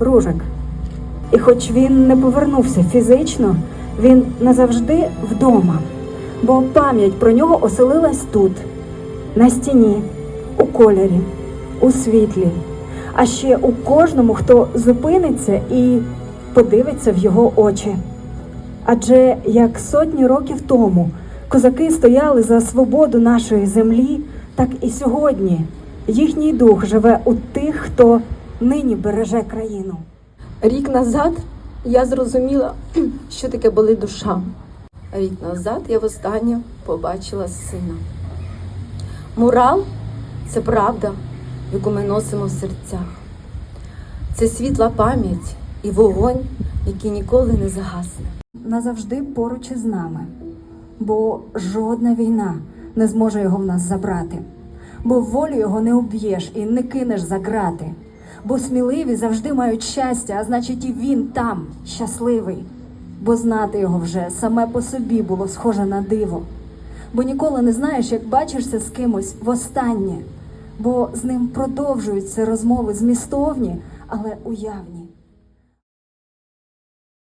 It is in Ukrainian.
Ружик. І хоч він не повернувся фізично, він назавжди вдома, бо пам'ять про нього оселилась тут, на стіні, у кольорі, у світлі, а ще у кожному, хто зупиниться і подивиться в його очі. Адже як сотні років тому козаки стояли за свободу нашої землі, так і сьогодні їхній дух живе у тих, хто нині береже країну. Рік назад я зрозуміла, що таке болить душа. Рік назад я востаннє побачила сина. Мурал це правда, яку ми носимо в серцях. Це світла пам'ять і вогонь, який ніколи не загасне. назавжди поруч із нами, бо жодна війна не зможе його в нас забрати, бо волю його не уб'єш і не кинеш за грати, бо сміливі завжди мають щастя, а значить, і він там щасливий, бо знати його вже саме по собі було схоже на диво, бо ніколи не знаєш, як бачишся з кимось востаннє, бо з ним продовжуються розмови змістовні, але уявні.